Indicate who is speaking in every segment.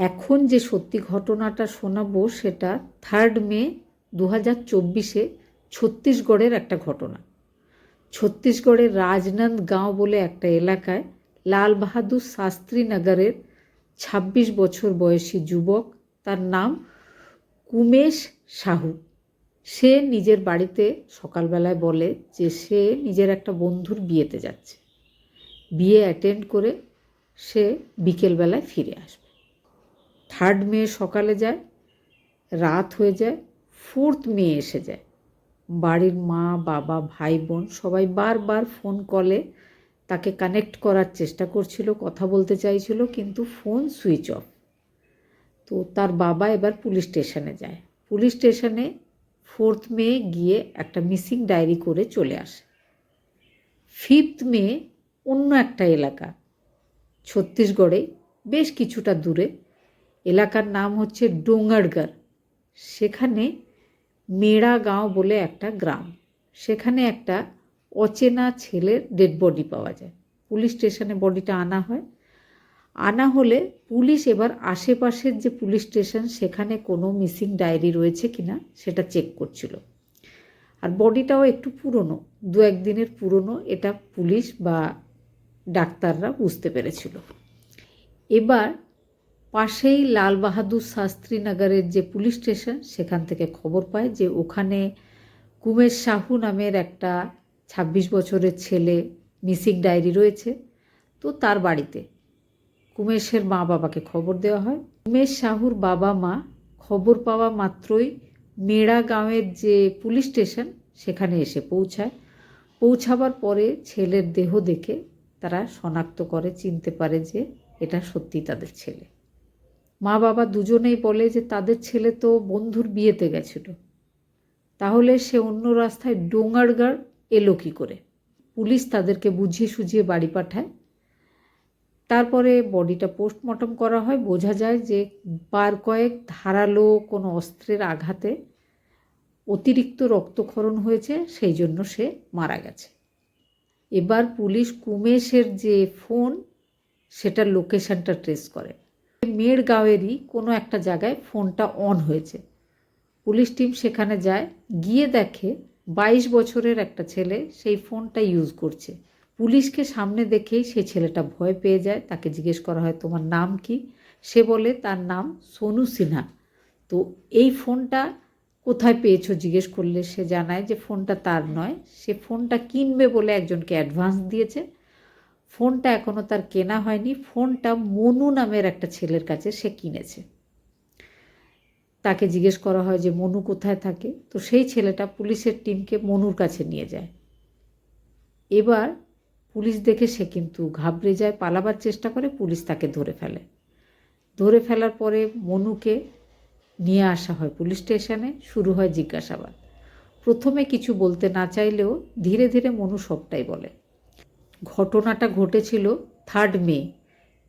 Speaker 1: এখন যে সত্যি ঘটনাটা শোনাবো সেটা থার্ড মে দু হাজার চব্বিশে ছত্তিশগড়ের একটা ঘটনা। ছত্তিশগড়ের রাজনন্দগাঁও বলে একটা এলাকায় লাল বাহাদুর শাস্ত্রী নগরের ছাব্বিশ বছর বয়সী যুবক, তার নাম কুমেশ সাহু। সে নিজের বাড়িতে সকালবেলায় বলে যে সে নিজের একটা বন্ধুর বিয়েতে যাচ্ছে। বিয়ে অ্যাটেন্ড করে সে বিকেলবেলায় ফিরে আসবে। থার্ড মে সকালে যায়, রাত হয়ে যায় ফোর্থ মে এসে যায়। বাড়ির মা, বাবা, ভাই, বোন সবাই বারবার ফোন কলে তাকে কানেক্ট করার চেষ্টা করছিল, কথা বলতে চাইছিল, কিন্তু ফোন সুইচ অফ তো তার বাবা এবার পুলিশ স্টেশনে যায়। পুলিশ স্টেশনে ফোর্থ মে গিয়ে একটা মিসিং ডায়েরি করে চলে আসে। ফিফথ মে অন্য একটা এলাকা, ছত্তিশগড়ে, বেশ কিছুটা দূরে। এলাকার নাম হচ্ছে ডোঙ্গারগড় সেখানে মেড়া গাঁও বলে একটা গ্রাম। সেখানে একটা অচেনা ছেলের ডেড বডি পাওয়া যায়। পুলিশ স্টেশনে বডিটা আনা হয়। আনা হলে পুলিশ এবার আশেপাশের যে পুলিশ স্টেশন, সেখানে কোনো মিসিং ডায়েরি রয়েছে কিনা সেটা চেক করছিল। আর বডিটাও একটু পুরনো, দু একদিনের পুরনো, এটা পুলিশ বা ডাক্তাররা বুঝতে পেরেছিল। এবার পাশেই লাল বাহাদুর শাস্ত্রী নগরের যে পুলিশ স্টেশন, সেখান থেকে খবর পায় যে ওখানে কুমেশ সাহু নামের একটা ছাব্বিশ বছরের ছেলে মিসিং ডায়েরি রয়েছে। তো তার বাড়িতে কুমেশের মা বাবাকে খবর দেওয়া হয়। কুমেশ সাহুর বাবা মা খবর পাওয়া মাত্রই মেড়া গাঁওয়ের যে পুলিশ স্টেশন, সেখানে এসে পৌঁছায়। পৌঁছাবার পরে ছেলের দেহ দেখে তারা শনাক্ত করে, চিনতে পারে যে এটা সত্যি তাদের ছেলে। মা বাবা দুজনেই বলে যে তাদের ছেলে তো বন্ধুর বিয়েতে গেছিল। তাহলে সে অন্য রাস্তায় ডোঙ্গারগাড় এলো কী করে? পুলিশ তাদেরকে বুঝিয়ে সুঝিয়ে বাড়ি পাঠায়। তারপরে বডিটা পোস্টমর্টম করা হয়। বোঝা যায় যে বার কয়েক ধারালো কোনো অস্ত্রের আঘাতে অতিরিক্ত রক্তক্ষরণ হয়েছে, সেই জন্য সে মারা গেছে। এবার পুলিশ কুমেশের যে ফোন সেটার লোকেশনটা ট্রেস করে। মেয়ের কোনো একটা জায়গায় ফোনটা অন হয়েছে। পুলিশ টিম সেখানে যায়, গিয়ে দেখে বাইশ বছরের একটা ছেলে সেই ফোনটা ইউজ করছে। পুলিশকে সামনে দেখেই সেই ছেলেটা ভয় পেয়ে যায়, তাকে জিজ্ঞেস করা হয়, তোমার নাম কি? সে বলে, তার নাম সোনু সিনহা। তো এই ফোনটা কোথায় পেয়েছ? জিজ্ঞেস করলে সে জানায় যে ফোনটা তার নয়, সে ফোনটা কিনবে বলে একজনকে অ্যাডভান্স দিয়েছে। ফোনটা এখনও তার কেনা হয়নি। ফোনটা মনু নামের একটা ছেলের কাছে সে কিনেছে। তাকে জিজ্ঞেস করা হয় যে, মনু কোথায় থাকে? তো সেই ছেলেটা পুলিশের টিমকে মনুর কাছে নিয়ে যায়। এবার পুলিশ দেখে সে কিন্তু ঘাবড়ে যায়, পালাবার চেষ্টা করে, পুলিশ তাকে ধরে ফেলে। ধরে ফেলার পরে মনুকে নিয়ে আসা হয় পুলিশ স্টেশনে, শুরু হয় জিজ্ঞাসাবাদ। প্রথমে কিছু বলতে না চাইলেও ধীরে ধীরে মনু সবটাই বলে। ঘটনাটা ঘটেছিল থার্ড মে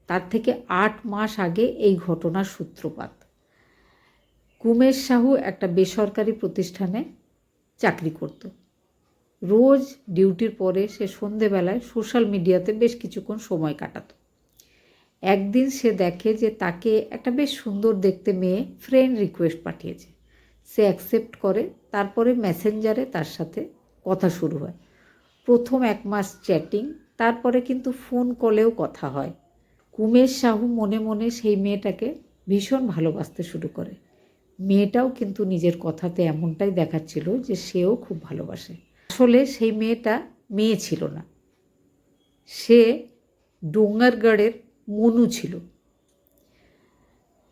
Speaker 1: তার থেকে আট মাস আগে এই ঘটনার সূত্রপাত। কুমেশ সাহু একটা বেসরকারি প্রতিষ্ঠানে চাকরি করত। রোজ ডিউটির পরে সে সন্ধেবেলায় সোশ্যাল মিডিয়াতে বেশ কিছুক্ষণ সময় কাটাত। একদিন সে দেখে যে তাকে একটা বেশ সুন্দর দেখতে মেয়ে ফ্রেন্ড রিকোয়েস্ট পাঠিয়েছে। সে অ্যাকসেপ্ট করে, তারপরে মেসেঞ্জারে তার সাথে কথা শুরু হয়। প্রথম এক মাস চ্যাটিং, তারপরে কিন্তু ফোন কলেও কথা হয়। কুমেশ সাহু মনে মনে সেই মেয়েটাকে ভীষণ ভালোবাসতে শুরু করে। মেয়েটাও কিন্তু নিজের কথাতে এমনটাই দেখাচ্ছিল যে সেও খুব ভালোবাসে। আসলে সেই মেয়েটা মেয়ে ছিল না। সে ডোঙ্গারগড়ের মনু ছিল।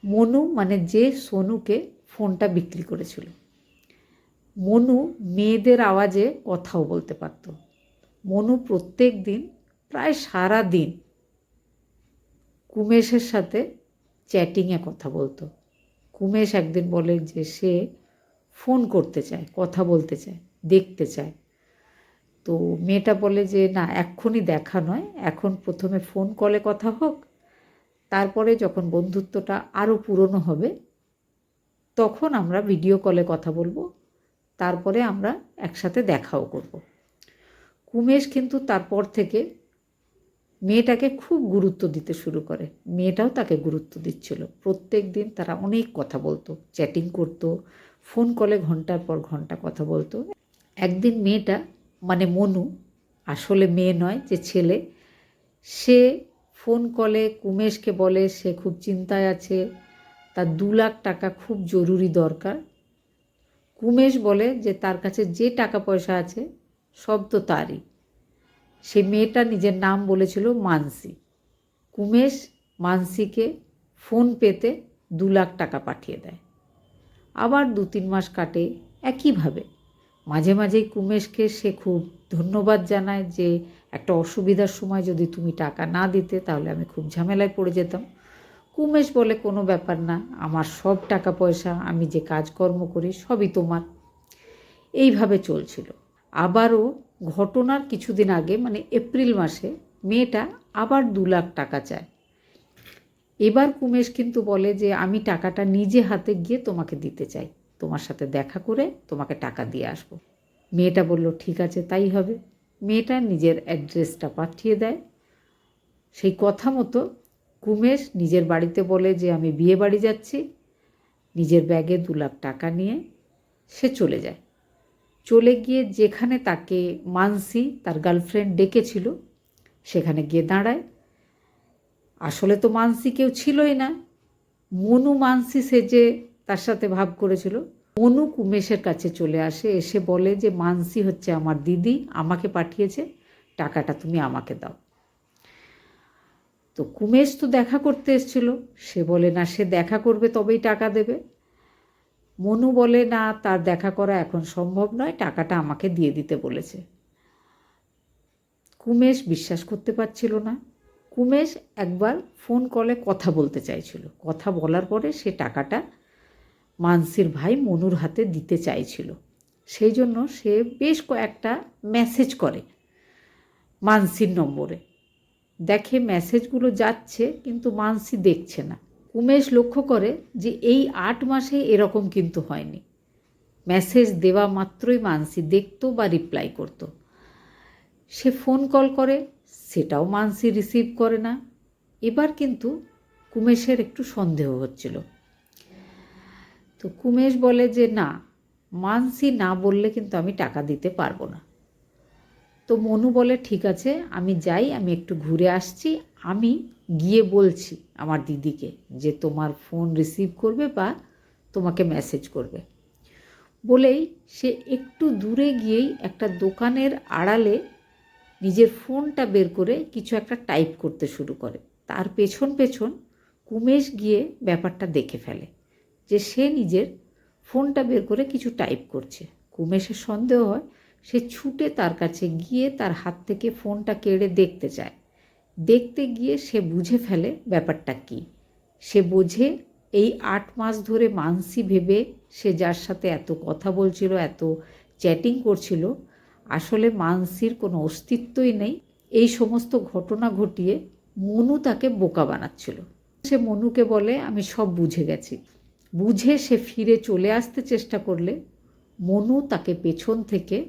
Speaker 1: মনু মানে যে সোনুকে ফোনটা বিক্রি করেছিল। মনু মেয়েদের আওয়াজে কথাও বলতে পারত। মনু প্রত্যেক দিন, প্রায় সারা দিন কুমেশের সাথে চ্যাটিংয়ে কথা বলতো। কুমেশ একদিন বলে যে সে ফোন করতে চায়, কথা বলতে চায়, দেখতে চায়। তো মেয়েটা বলে যে, না, এক্ষুনি দেখা নয়, এখন প্রথমে ফোন কলে কথা হোক, তারপরে যখন বন্ধুত্বটা আরও পুরনো হবে, তখন আমরা ভিডিও কলে কথা বলব, তারপরে আমরা একসাথে দেখাও করব। কুমেশ কিন্তু তারপর থেকে মেয়েটাকে খুব গুরুত্ব দিতে শুরু করে। মেয়েটাও তাকে গুরুত্ব দিচ্ছিল। প্রত্যেক দিন তারা অনেক কথা বলতো চ্যাটিং করতো ফোন কলে ঘণ্টার পর ঘণ্টা কথা বলতো। একদিন মেয়েটা মানে মনু, আসলে মেয়ে নয়, যে ছেলে, সে ফোন কলে কুমেশকে বলে, সে খুব চিন্তায় আছে, তার দু লাখ টাকা খুব জরুরি দরকার। কুমেশ বলে যে তার কাছে যে টাকা পয়সা আছে সব তো তারই। সে মেয়েটা নিজের নাম বলেছিল মানসি। কুমেশ মানসিকে ফোন পেতে দু লাখ টাকা পাঠিয়ে দেয়। আবার দু তিন মাস কাটে একইভাবে। মাঝে মাঝেই কুমেশকে সে খুব ধন্যবাদ জানায় যে একটা অসুবিধার সময় যদি তুমি টাকা না দিতে তাহলে আমি খুব ঝামেলায় পড়ে যেতাম। কুমেশ বলে, কোনো ব্যাপার না, আমার সব টাকা পয়সা, আমি যে কাজকর্ম করি সবই তোমার। এইভাবে চলছিল। আবারও ঘটনার কিছুদিন আগে মানে এপ্রিল মাসে, মেয়েটা আবার দু লাখ টাকা চায়। এবার কুমেশ কিন্তু বলে যে, আমি টাকাটা নিজে হাতে গিয়ে তোমাকে দিতে চাই। তোমার সাথে দেখা করে তোমাকে টাকা দিয়ে আসব। মেয়েটা বলল, ঠিক আছে, তাই হবে। মেয়েটা নিজের অ্যাড্রেসটা পাঠিয়ে দেয়। সেই কথা মতো কুমেশ নিজের বাড়িতে বলে যে, আমি বিয়ে বাড়ি যাচ্ছি। নিজের ব্যাগে দু লাখ টাকা নিয়ে সে চলে যায়। চলে গিয়ে যেখানে তাকে মানসি, তার গার্লফ্রেন্ড ডেকেছিল, সেখানে গিয়ে দাঁড়ায়। আসলে তো মানসি কেউ ছিলই না। মনু মানসি সেজে তার সাথে ভাব করেছিল, মনু কুমেশের কাছে চলে আসে, এসে বলে যে, মানসি হচ্ছে আমার দিদি, আমাকে পাঠিয়েছে, টাকাটা তুমি আমাকে দাও। তো কুমেশ তো দেখা করতে এসেছিল। সে বলে, না, সে দেখা করবে, তবেই টাকা দেবে। মনু বলে, না, তার দেখা করা এখন সম্ভব নয়, টাকাটা আমাকে দিয়ে দিতে বলেছে। কুমেশ বিশ্বাস করতে পারছিল না। কুমেশ একবার ফোন কলে কথা বলতে চাইছিল। কথা বলার পরে সে টাকাটা মানসির ভাই মনুর হাতে দিতে চাইছিল। সেই জন্য সে বেশ কয়েকটা মেসেজ করে মানসির নম্বরে। দেখে মেসেজগুলো যাচ্ছে, কিন্তু মানসি দেখছে না। উমেশ লক্ষ্য করে যে এই আট মাসে এরকম কিন্তু হয়নি। মেসেজ দেওয়া মাত্রই মানসি দেখতো বা রিপ্লাই করতো। সে ফোন কল করে, সেটাও মানসি রিসিভ করে না। এবার কিন্তু কুমেশের একটু সন্দেহ হচ্ছিল। তো কুমেশ বলে যে, না, মানসি না বললে কিন্তু আমি টাকা দিতে পারব না। তো মনু বলে, ঠিক আছে, আমি যাই, আমি একটু ঘুরে আসছি, আমি গিয়ে বলছি আমার দিদিকে যে তোমার ফোন রিসিভ করবে বা তোমাকে মেসেজ করবে। বলেই সে একটু দূরে গিয়েই একটা দোকানের আড়ালে নিজের ফোনটা বের করে কিছু একটা টাইপ করতে শুরু করে। তার পেছন পেছন কুমেশ গিয়ে ব্যাপারটা দেখে ফেলে যে সে নিজের ফোনটা বের করে কিছু টাইপ করছে। কুমেশের সন্দেহ হয় সে ছুটে তার কাছে গিয়ে তার হাত থেকে ফোনটা কেড়ে দেখতে চায়। দেখতে গিয়ে সে বুঝে ফেলে ব্যাপারটা কি। সে বোঝে এই আট মাস ধরে মানসি ভেবে সে যার সাথে এত কথা বলছিল, এত চ্যাটিং করছিল, আসলে মানসির কোনো অস্তিত্বই নেই। এই সমস্ত ঘটনা ঘটিয়ে মনু তাকে বোকা বানাচ্ছিল। সে মনুকে বলে, আমি সব বুঝে গেছি। বুঝে সে ফিরে চলে আসতে চেষ্টা করলে মনু তাকে পেছন থেকে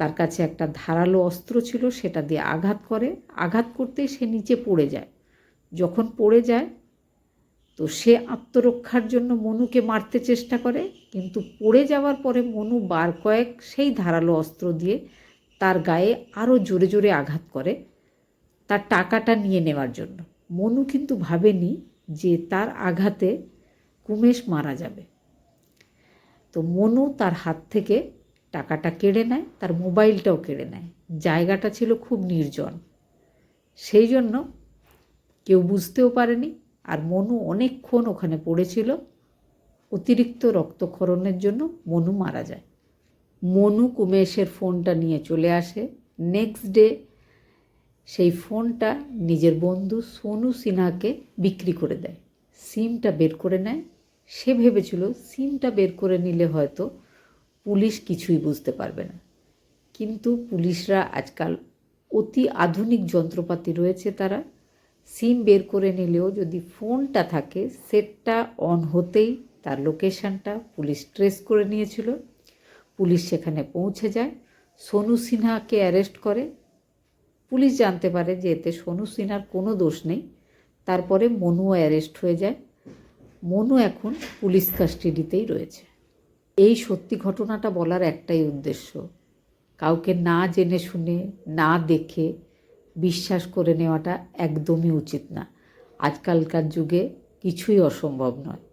Speaker 1: তার কাছে একটা ধারালো অস্ত্র ছিল, সেটা দিয়ে আঘাত করে। আঘাত করতেই সে নিচে পড়ে যায়। যখন পড়ে যায়, তো সে আত্মরক্ষার জন্য মনুকে মারতে চেষ্টা করে, কিন্তু পড়ে যাওয়ার পরে মনু বার কয়েক সেই ধারালো অস্ত্র দিয়ে তার গায়ে আরও জোরে জোরে আঘাত করে তার টাকাটা নিয়ে নেওয়ার জন্য। মনু কিন্তু ভাবেনি যে তার আঘাতে কুমেশ মারা যাবে। তো মনু তার হাত থেকে টাকাটা কেড়ে নেয়, তার মোবাইলটাও কেড়ে নেয়। জায়গাটা ছিল খুব নির্জন। সেই জন্য কেউ বুঝতেও পারেনি, আর মনু অনেকক্ষণ ওখানে পড়েছিল। অতিরিক্ত রক্তক্ষরণের জন্য মনু মারা যায়। মনু কুমেশের ফোনটা নিয়ে চলে আসে। নেক্সট ডে সেই ফোনটা নিজের বন্ধু সোনু সিনহাকে বিক্রি করে দেয়। সিমটা বের করে নেয়। সে ভেবেছিল সিমটা বের করে নিলে হয়তো পুলিশ কিছুই বুঝতে পারবে না। কিন্তু পুলিশরা আজকাল অতি আধুনিক যন্ত্রপাতি রয়েছে তারা। সিম বের করে নিলেও যদি ফোনটা থাকে, সেটটা অন হতেই তার লোকেশানটা পুলিশ ট্রেস করে নিয়েছিল। পুলিশ সেখানে পৌঁছে যায়। সোনু সিনহাকে অ্যারেস্ট করে। পুলিশ জানতে পারে যে এতে সোনু সিনহার কোনো দোষ নেই। তারপরে মনুও অ্যারেস্ট হয়ে যায়। মনু এখন পুলিশ কাস্টাডিতেই রয়েছে। এই সত্যি ঘটনাটা বলার একটাই উদ্দেশ্য। কাউকে না জেনে শুনে, না দেখে বিশ্বাস করে নেওয়াটা একদমই উচিত না। আজকালকার যুগে কিছুই অসম্ভব নয়।